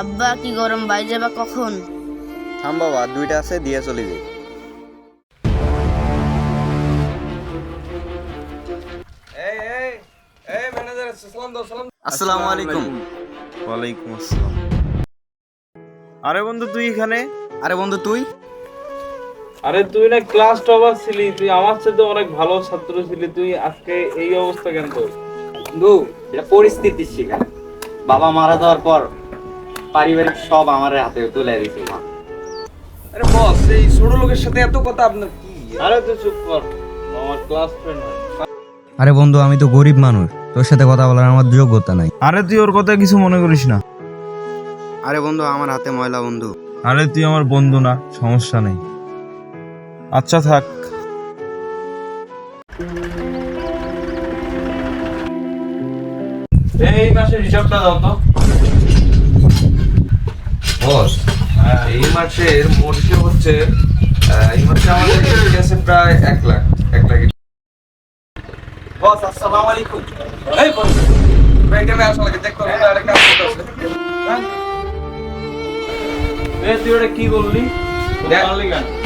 আব্বা কি গরম বাই যাবা কখন? থাম বাবা দুইটা আছে দিয়ে চলে যাই। আসসালামু আলাইকুম। ওয়ালাইকুম আসসালাম। আরে বন্ধু তুই এখানে? আরে বন্ধু তুই? আরে তুই না ক্লাস টপার ছিলি তুই আমার সাথে অনেক ভালো ছাত্র ছিলি তুই আজকে এই অবস্থা কেন তোর বন্ধু এটা পরিস্থিতির শিকার বাবা মারা যাওয়ার পর পারিবারিক সব আমার হাতে তুলে দিছে মা। আরে বস এই ছোট লোকের সাথে এত কথা আপনার কি? আরে তুই চুপ কর আমার ক্লাস ফ্রেন্ড আরে বন্ধু আমি তো গরিব মানুষ তোর সাথে কথা বলার আমার যোগ্যতা নাই। আরে তুই ওর কথা কিছু মনে করিস না। আরে বন্ধু আমার হাতে ময়লা বন্ধু। আরে তুই আমার বন্ধু না সমস্যা নেই। আচ্ছা থাক। এই মাসের হিসাবটা দাও তো। বস এই মাসের মোট হিসেব হচ্ছে আহ, এই মাসে আমাদের গেছে প্রায় এক লাখ এক লাখ বস আসসালামু আলাইকুম এই বস এখানে আসো দেখতে হবে একটা কাজ করতে হবে হ্যাঁ? তুই ওটা কি বললি।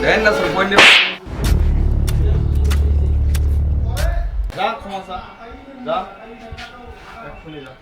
দেন না স্যার পয়েন্ট যা ক্ষমা। যা এক্ষুনি যা